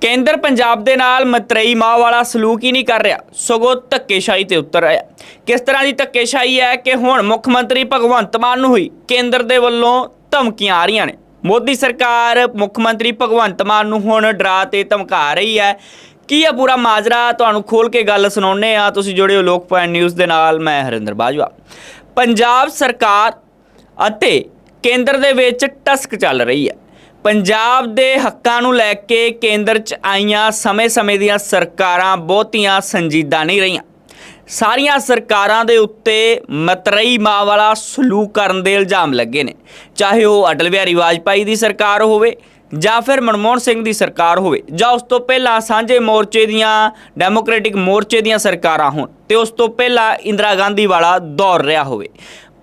ਕੇਂਦਰ ਪੰਜਾਬ ਦੇ ਨਾਲ ਮਤਰੇਈ ਮਾਂ ਵਾਲਾ ਸਲੂਕ ਹੀ ਨਹੀਂ ਕਰ ਰਿਹਾ। ਸਗੋਂ ਧੱਕੇਸ਼ਾਹੀ ਤੇ ਉਤਰ ਰਿਹਾ ਕਿਸ ਤਰ੍ਹਾਂ ਦੀ ਧੱਕੇਸ਼ਾਹੀ ਹੈ ਕਿ ਹੁਣ ਮੁੱਖ ਮੰਤਰੀ ਭਗਵੰਤ ਮਾਨ ਨੂੰ ਹੀ ਕੇਂਦਰ ਦੇ ਵੱਲੋਂ ਧਮਕੀਆਂ ਆ ਰਹੀਆਂ ਨੇ? ਮੋਦੀ ਸਰਕਾਰ, ਮੁੱਖ ਮੰਤਰੀ ਭਗਵੰਤ ਮਾਨ ਨੂੰ ਹੁਣ ਡਰਾ ਤੇ ਧਮਕਾ ਰਹੀ ਹੈ। ਕੀ ਹੈ ਪੂਰਾ ਮਾਜਰਾ? ਤੁਹਾਨੂੰ ਖੋਲ ਕੇ ਗੱਲ ਸੁਣਾਉਣੇ ਆ ਤੁਸੀਂ ਜੁੜੇ ਹੋ ਲੋਕ ਪੁਆਇੰਟ ਨਿਊਜ਼ ਦੇ ਨਾਲ, ਮੈਂ ਹਰਿੰਦਰ ਬਾਜਵਾ। ਪੰਜਾਬ ਸਰਕਾਰ ਅਤੇ ਕੇਂਦਰ ਦੇ ਵਿੱਚ ਟਸਕ ਚੱਲ ਰਹੀ ਹੈ। ਪੰਜਾਬ ਦੇ ਹੱਕਾਂ ਨੂੰ ਲੈ ਕੇ ਕੇਂਦਰ 'ਚ ਆਈਆਂ ਸਮੇਂ-ਸਮੇਂ ਦੀਆਂ ਸਰਕਾਰਾਂ ਬਹੁਤੀਆਂ ਸੰਜੀਦਾ ਨਹੀਂ ਰਹੀਆਂ। ਸਾਰੀਆਂ ਸਰਕਾਰਾਂ ਦੇ ਉੱਤੇ ਮਤਰਈ ਮਾਂ ਵਾਲਾ ਸਲੂਕ ਕਰਨ ਦੇ ਇਲਜ਼ਾਮ ਲੱਗੇ ਨੇ। ਚਾਹੇ ਉਹ ਅਟਲ ਬਿਹਾਰੀ ਵਾਜਪਾਈ ਦੀ ਸਰਕਾਰ ਹੋਵੇ ਜਾਂ ਫਿਰ ਮਨਮੋਹਨ ਸਿੰਘ ਦੀ ਸਰਕਾਰ ਹੋਵੇ। ਜਾਂ ਉਸ ਤੋਂ ਪਹਿਲਾਂ ਸਾਂਝੇ ਮੋਰਚੇ ਦੀਆਂ, ਡੈਮੋਕ੍ਰੈਟਿਕ ਮੋਰਚੇ ਦੀਆਂ ਸਰਕਾਰਾਂ ਹੋਣ ਤੇ ਉਸ ਤੋਂ ਪਹਿਲਾਂ ਇੰਦਰਾ ਗਾਂਧੀ ਵਾਲਾ ਦੌਰ ਰਿਹਾ ਹੋਵੇ।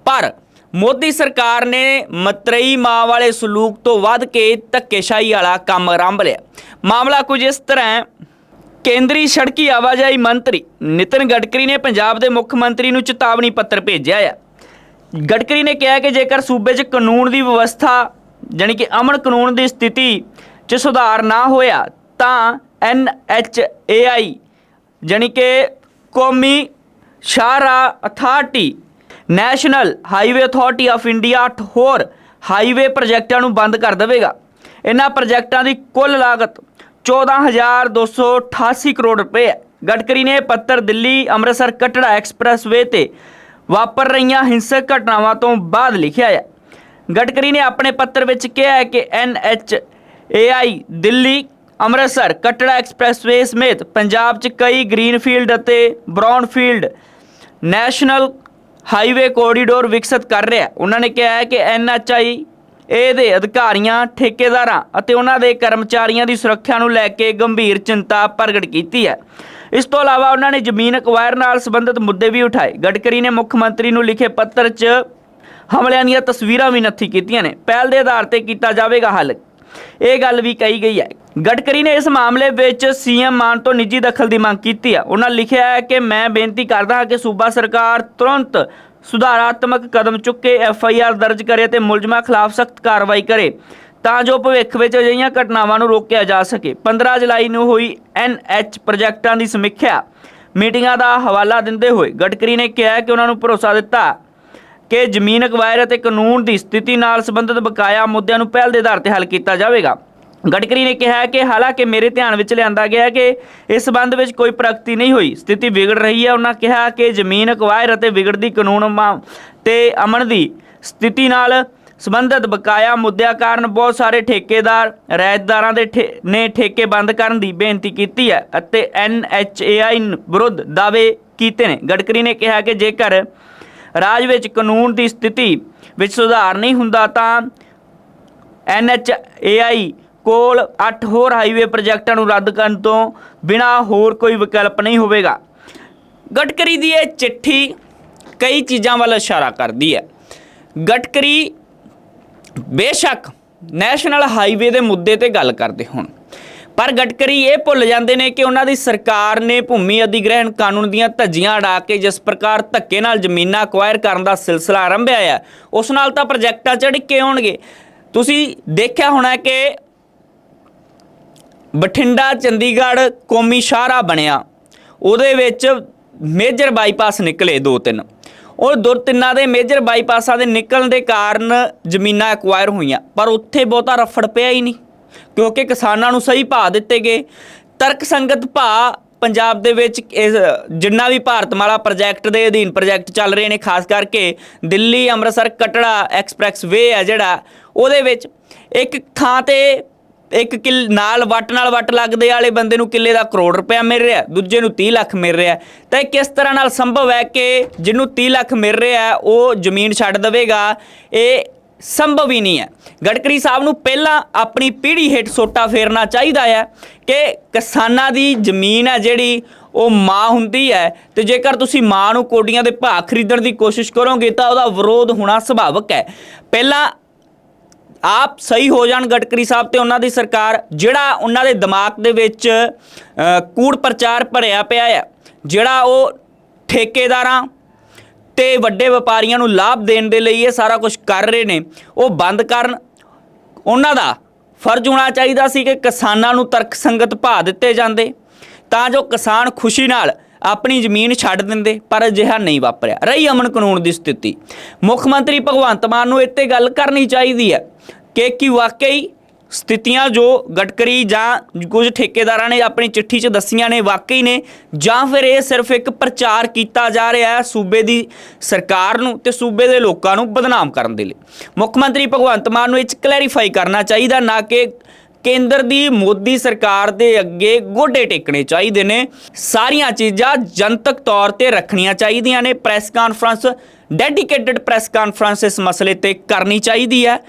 ਪਰ ਮੋਦੀ ਸਰਕਾਰ ਨੇ ਮਤਰਈ ਮਾਂ ਵਾਲੇ ਸਲੂਕ ਤੋਂ ਵੱਧ ਕੇ ਧੱਕੇਸ਼ਾਹੀ ਵਾਲਾ ਕੰਮ ਆਰੰਭ ਲਿਆ। ਮਾਮਲਾ ਕੁਝ ਇਸ ਤਰ੍ਹਾਂ ਹੈ। ਕੇਂਦਰੀ ਸੜਕੀ ਆਵਾਜਾਈ ਮੰਤਰੀ ਨਿਤਿਨ ਗਡਕਰੀ ਨੇ ਪੰਜਾਬ ਦੇ ਮੁੱਖ ਮੰਤਰੀ ਨੂੰ ਚੇਤਾਵਨੀ ਪੱਤਰ ਭੇਜਿਆ ਹੈ ਗਡਕਰੀ ਨੇ ਕਿਹਾ ਕਿ ਜੇਕਰ ਸੂਬੇ 'ਚ ਕਾਨੂੰਨ ਦੀ ਵਿਵਸਥਾ ਜਾਣੀ ਕਿ ਅਮਨ ਕਾਨੂੰਨ ਦੀ ਸਥਿਤੀ 'ਚ ਸੁਧਾਰ ਨਾ ਹੋਇਆ ਤਾਂ NHAI ਜਾਣੀ ਕਿ ਕੌਮੀ ਸ਼ਾਹਰਾਹ authority national highway authority of India ਅੱਠ ਹੋਰ ਹਾਈਵੇ ਪ੍ਰੋਜੈਕਟਾਂ ਨੂੰ ਬੰਦ ਕਰ ਦੇਵੇਗਾ। ਇਹਨਾਂ ਪ੍ਰੋਜੈਕਟਾਂ ਦੀ ਕੁੱਲ ਲਾਗਤ 14288 ਕਰੋੜ ਰੁਪਏ ਹੈ। ਗਡਕਰੀ ਨੇ ਪੱਤਰ ਦਿੱਲੀ ਅੰਮ੍ਰਿਤਸਰ ਕਟੜਾ ਐਕਸਪ੍ਰੈਸਵੇ ਤੇ ਵਾਪਰ ਰਹੀਆਂ ਹਿੰਸਕ ਘਟਨਾਵਾਂ ਤੋਂ ਬਾਅਦ ਲਿਖਿਆ ਹੈ। ਗਡਕਰੀ ਨੇ ਆਪਣੇ ਪੱਤਰ ਵਿੱਚ ਕਿਹਾ ਹੈ ਕਿ NHAI ਦਿੱਲੀ, ਅੰਮ੍ਰਿਤਸਰ, ਕਟੜਾ ਐਕਸਪ੍ਰੈਸਵੇ ਸਮੇਤ ਪੰਜਾਬ 'ਚ ਕਈ ਗ੍ਰੀਨਫੀਲਡ ਅਤੇ ਬ੍ਰਾਊਨਫੀਲਡ ਨੈਸ਼ਨਲ ਹਾਈਵੇ ਕੋਰੀਡੋਰ ਵਿਕਸਿਤ ਕਰ ਰਿਹਾ ਉਹਨਾਂ ਨੇ ਕਿਹਾ ਹੈ ਕਿ NHAI ਇਹਦੇ ਅਧਿਕਾਰੀਆਂ, ਠੇਕੇਦਾਰਾਂ ਅਤੇ ਉਹਨਾਂ ਦੇ ਕਰਮਚਾਰੀਆਂ ਦੀ ਸੁਰੱਖਿਆ ਨੂੰ ਲੈ ਕੇ ਗੰਭੀਰ ਚਿੰਤਾ ਪ੍ਰਗਟ ਕੀਤੀ ਹੈ। ਇਸ ਤੋਂ ਇਲਾਵਾ ਉਹਨਾਂ ਨੇ ਜ਼ਮੀਨ ਅਕਵਾਇਰ ਨਾਲ ਸੰਬੰਧਿਤ ਮੁੱਦੇ ਵੀ ਉਠਾਏ। ਗਡਕਰੀ ਨੇ ਮੁੱਖ ਮੰਤਰੀ ਨੂੰ ਲਿਖੇ ਪੱਤਰ 'ਚ ਹਮਲਿਆਂ ਦੀਆਂ ਤਸਵੀਰਾਂ ਵੀ ਨੱਥੀ ਕੀਤੀਆਂ ਨੇ। ਪਹਿਲ ਦੇ ਆਧਾਰ ਤੇ ਕੀਤਾ ਜਾਵੇਗਾ ਹੱਲ। ਇਹ ਗੱਲ ਵੀ ਕਹੀ ਗਈ ਹੈ। ਗਡਕਰੀ ਨੇ ਇਸ ਮਾਮਲੇ ਵਿੱਚ ਸੀਐਮ ਮਾਨ ਤੋਂ ਨਿੱਜੀ ਦਖਲ ਦੀ ਮੰਗ ਕੀਤੀ ਹੈ। ਉਹਨਾਂ ਲਿਖਿਆ ਹੈ ਕਿ ਮੈਂ ਬੇਨਤੀ ਕਰਦਾ ਹਾਂ ਕਿ ਸੂਬਾ ਸਰਕਾਰ ਤੁਰੰਤ ਸੁਧਾਰਾਤਮਕ ਕਦਮ ਚੁੱਕੇ, ਐਫ ਆਈ ਆਰ ਦਰਜ ਕਰੇ ਤੇ ਮੁਲਜ਼ਮਾਂ ਖਿਲਾਫ ਸਖਤ ਕਾਰਵਾਈ ਕਰੇ ਤਾਂ ਜੋ ਭਵਿੱਖ ਵਿੱਚ ਅਜਿਹੀਆਂ ਘਟਨਾਵਾਂ ਨੂੰ ਰੋਕਿਆ ਜਾ ਸਕੇ। 15 ਜੁਲਾਈ ਨੂੰ ਹੋਈ ਐਨ ਐਚ ਪ੍ਰੋਜੈਕਟਾਂ ਦੀ ਸਮੀਖਿਆ ਮੀਟਿੰਗਾਂ ਦਾ ਹਵਾਲਾ ਦਿੰਦੇ ਹੋਏ ਗਡਕਰੀ ਨੇ ਕਿਹਾ ਕਿ ਉਹਨਾਂ ਨੂੰ ਭਰੋਸਾ ਦਿੱਤਾ ਕਿ ਜ਼ਮੀਨ ਅਕਵਾਇਰ ਅਤੇ ਕਾਨੂੰਨ ਦੀ ਸਥਿਤੀ ਨਾਲ ਸੰਬੰਧਿਤ ਬਕਾਇਆ ਮੁੱਦਿਆਂ ਨੂੰ ਪਹਿਲ ਦੇ ਆਧਾਰ ਤੇ ਹੱਲ ਕੀਤਾ ਜਾਵੇਗਾ। ਗਡਕਰੀ ਨੇ ਕਿਹਾ ਕਿ ਹਾਲਾਂਕਿ ਮੇਰੇ ਧਿਆਨ ਵਿੱਚ ਲਿਆਂਦਾ ਗਿਆ ਕਿ ਇਸ ਸੰਬੰਧ ਵਿੱਚ ਕੋਈ ਪ੍ਰਗਤੀ ਨਹੀਂ ਹੋਈ। ਸਥਿਤੀ ਵਿਗੜ ਰਹੀ ਹੈ। ਉਹਨਾਂ ਕਿਹਾ ਕਿ ਜ਼ਮੀਨ ਅਕਵਾਇਰ ਅਤੇ ਵਿਗੜਦੀ ਕਾਨੂੰਨ ਮਾ- ਤੇ ਅਮਨ ਦੀ ਸਥਿਤੀ ਨਾਲ ਸੰਬੰਧਿਤ ਬਕਾਇਆ ਮੁੱਦਿਆਂ ਕਾਰਨ ਬਹੁਤ ਸਾਰੇ ਠੇਕੇਦਾਰ ਰਾਇਤਦਾਰਾਂ ਦੇ ਠੇ- ਨੇ ਠੇਕੇ ਬੰਦ ਕਰਨ ਦੀ ਬੇਨਤੀ ਕੀਤੀ ਹੈ ਅਤੇ NHAI ਵਿਰੁੱਧ ਦਾਅਵੇ ਕੀਤੇ ਨੇ। ਗਡਕਰੀ ਨੇ ਕਿਹਾ ਕਿ ਜੇਕਰ ਰਾਜ ਵਿੱਚ ਕਾਨੂੰਨ ਦੀ ਸਥਿਤੀ ਵਿੱਚ ਸੁਧਾਰ ਨਹੀਂ ਹੁੰਦਾ ਤਾਂ NHAI ਕੋਲ 8 ਹੋਰ ਹਾਈਵੇ ਪ੍ਰੋਜੈਕਟਾਂ ਨੂੰ ਰੱਦ ਕਰਨ ਤੋਂ ਬਿਨਾਂ ਹੋਰ ਕੋਈ ਵਿਕਲਪ ਨਹੀਂ ਹੋਵੇਗਾ। ਗਡਕਰੀ ਦੀ ਇਹ ਚਿੱਠੀ ਕਈ ਚੀਜ਼ਾਂ ਵੱਲ ਇਸ਼ਾਰਾ ਕਰਦੀ ਹੈ। ਗਡਕਰੀ ਬੇਸ਼ੱਕ ਨੈਸ਼ਨਲ ਹਾਈਵੇ ਦੇ ਮੁੱਦੇ ਤੇ ਗੱਲ ਕਰਦੇ ਹੁਣ। ਪਰ ਗਡਕਰੀ ਇਹ ਭੁੱਲ ਜਾਂਦੇ ਨੇ ਕਿ ਉਹਨਾਂ ਦੀ ਸਰਕਾਰ ਨੇ ਭੂਮੀ ਅਧਿਗ੍ਰਹਿਣ ਕਾਨੂੰਨ ਦੀਆਂ ਧੱਜੀਆਂ ਅੜਾ ਕੇ ਜਿਸ ਪ੍ਰਕਾਰ ਧੱਕੇ ਨਾਲ ਜ਼ਮੀਨਾਂ ਅਕਵਾਇਰ ਕਰਨ ਦਾ ਸਿਲਸਿਲਾ ਆਰੰਭਿਆ ਹੈ, ਉਸ ਨਾਲ ਤਾਂ ਪ੍ਰੋਜੈਕਟਾਂ ਚੜ੍ਹ ਕੇ ਆਉਣਗੇ। ਤੁਸੀਂ ਦੇਖਿਆ ਹੋਣਾ ਕਿ ਬਠਿੰਡਾ, ਚੰਡੀਗੜ੍ਹ ਕੌਮੀ ਸ਼ਾਹਰਾ ਬਣਿਆ। ਉਹਦੇ ਵਿੱਚ ਮੇਜਰ ਬਾਈਪਾਸ ਨਿਕਲੇ ਦੋ ਤਿੰਨ। ਉਹ ਦੋ ਤਿੰਨਾਂ ਦੇ ਮੇਜਰ ਬਾਈਪਾਸਾਂ ਦੇ ਨਿਕਲਣ ਦੇ ਕਾਰਨ ਜ਼ਮੀਨਾਂ ਐਕਵਾਇਰ ਹੋਈਆਂ, ਪਰ ਉੱਥੇ ਬਹੁਤਾ ਰਫੜ ਪਿਆ ਹੀ ਨਹੀਂ। ਕਿਉਂਕਿ ਕਿਸਾਨਾਂ ਨੂੰ ਸਹੀ ਭਾਅ ਦਿੱਤੇ ਗਏ। ਤਰਕਸੰਗਤ ਭਾਅ ਪੰਜਾਬ ਦੇ ਵਿੱਚ ਜਿੰਨਾ ਵੀ ਭਾਰਤਮਾਲਾ ਪ੍ਰੋਜੈਕਟ ਦੇ ਅਧੀਨ ਪ੍ਰੋਜੈਕਟ ਚੱਲ ਰਹੇ ਨੇ, ਖਾਸ ਕਰਕੇ ਦਿੱਲੀ, ਅੰਮ੍ਰਿਤਸਰ, ਕਟੜਾ ਐਕਸਪ੍ਰੈਸ ਵੇ ਹੈ ਜਿਹੜਾ, ਉਹਦੇ ਵਿੱਚ ਇੱਕ ਥਾਂ ਤੇ ਇੱਕ ਕਿੱਲ ਨਾਲ ਵੱਟ ਨਾਲ ਵੱਟ ਲੱਗਦੇ ਵਾਲੇ ਬੰਦੇ ਨੂੰ ਕਿੱਲੇ ਦਾ ਕਰੋੜ ਰੁਪਇਆ ਮਿਲ ਰਿਹਾ, ਦੂਜੇ ਨੂੰ 30 ਲੱਖ ਮਿਲ ਰਿਹਾ। ਤਾਂ ਇਹ ਕਿਸ ਤਰ੍ਹਾਂ ਨਾਲ ਸੰਭਵ ਹੈ ਕਿ ਜਿਹਨੂੰ 30 ਲੱਖ ਮਿਲ ਰਿਹਾ, ਉਹ ਜ਼ਮੀਨ ਛੱਡ ਦੇਵੇਗਾ, ਇਹ ਸੰਭਵ ਹੀ ਨਹੀਂ ਹੈ। ਗਡਕਰੀ ਸਾਹਿਬ ਨੂੰ ਪਹਿਲਾਂ ਆਪਣੀ ਪੀੜ੍ਹੀ ਹੇਠ ਸੋਟਾ ਫੇਰਨਾ ਚਾਹੀਦਾ ਹੈ ਕਿ ਕਿਸਾਨਾਂ ਦੀ ਜ਼ਮੀਨ ਹੈ ਜਿਹੜੀ, ਉਹ ਮਾਂ ਹੁੰਦੀ ਹੈ ਤੇ ਜੇਕਰ ਤੁਸੀਂ ਮਾਂ ਨੂੰ ਕੋਡੀਆਂ ਦੇ ਭਾਅ ਖਰੀਦਣ ਦੀ ਕੋਸ਼ਿਸ਼ ਕਰੋਗੇ ਤਾਂ ਉਹਦਾ ਵਿਰੋਧ ਹੋਣਾ ਸੁਭਾਵਿਕ ਹੈ। ਪਹਿਲਾਂ ਆਪ ਸਹੀ ਹੋ ਜਾਣ ਗਡਕਰੀ ਸਾਹਿਬ ਤੇ ਉਹਨਾਂ ਦੀ ਸਰਕਾਰ, ਜਿਹੜਾ ਉਹਨਾਂ ਦੇ ਦਿਮਾਗ ਦੇ ਵਿੱਚ ਕੂੜ ਪ੍ਰਚਾਰ ਭਰਿਆ ਪਿਆ ਹੈ, ਜਿਹੜਾ ਉਹ ਠੇਕੇਦਾਰਾਂ ਤੇ ਵੱਡੇ ਵਪਾਰੀਆਂ ਨੂੰ ਲਾਭ ਦੇਣ ਦੇ ਲਈ ਇਹ ਸਾਰਾ ਕੁਝ ਕਰ ਰਹੇ ਨੇ। ਉਹ ਬੰਦ ਕਰਨ ਉਹਨਾਂ ਦਾ ਫਰਜ਼ ਹੋਣਾ ਚਾਹੀਦਾ ਸੀ ਕਿ ਕਿਸਾਨਾਂ ਨੂੰ ਤਰਕ ਸੰਗਤ ਭਾ ਦਿੱਤੇ ਜਾਂਦੇ, ਤਾਂ ਜੋ ਕਿਸਾਨ ਖੁਸ਼ੀ ਨਾਲ ਆਪਣੀ ਜ਼ਮੀਨ ਛੱਡ ਦਿੰਦੇ, ਪਰ ਅਜਿਹਾ ਨਹੀਂ ਵਾਪਰਿਆ। ਰਹੀ ਅਮਨ ਕਾਨੂੰਨ ਦੀ ਸਥਿਤੀ। ਮੁੱਖ ਮੰਤਰੀ ਭਗਵੰਤ ਮਾਨ ਨੂੰ ਇੱਥੇ ਗੱਲ ਕਰਨੀ ਚਾਹੀਦੀ ਹੈ ਕਿ ਕੀ ਵਾਕਈ ਸਥਿਤੀਆਂ ਜੋ ਗਟਕਰੀ ਜਾਂ ਕੁਝ ਠੇਕੇਦਾਰਾਂ ਨੇ ਆਪਣੀ ਚਿੱਠੀ 'ਚ ਦੱਸੀਆਂ ਨੇ, ਵਾਕਈ ਨੇ, ਜਾਂ ਫਿਰ ਇਹ ਸਿਰਫ ਇੱਕ ਪ੍ਰਚਾਰ ਕੀਤਾ ਜਾ ਰਿਹਾ ਹੈ ਸੂਬੇ ਦੀ ਸਰਕਾਰ ਨੂੰ ਤੇ ਸੂਬੇ ਦੇ ਲੋਕਾਂ ਨੂੰ ਬਦਨਾਮ ਕਰਨ ਦੇ ਲਈ। ਮੁੱਖ ਮੰਤਰੀ ਭਗਵੰਤ ਮਾਨ ਨੂੰ ਇਹ 'ਚ ਕਲੈਰੀਫਾਈ ਕਰਨਾ ਚਾਹੀਦਾ, ਨਾ ਕਿ ਕੇਂਦਰ ਦੀ ਮੋਦੀ ਸਰਕਾਰ ਦੇ ਅੱਗੇ ਗੋਡੇ ਟੇਕਣੇ ਚਾਹੀਦੇ ਨੇ। ਸਾਰੀਆਂ ਚੀਜ਼ਾਂ ਜਨਤਕ ਤੌਰ ਤੇ ਰੱਖਣੀਆਂ ਚਾਹੀਦੀਆਂ ਨੇ। Press conference dedicated press conference ਇਸ ਮਸਲੇ ਤੇ ਕਰਨੀ ਚਾਹੀਦੀ ਹੈ।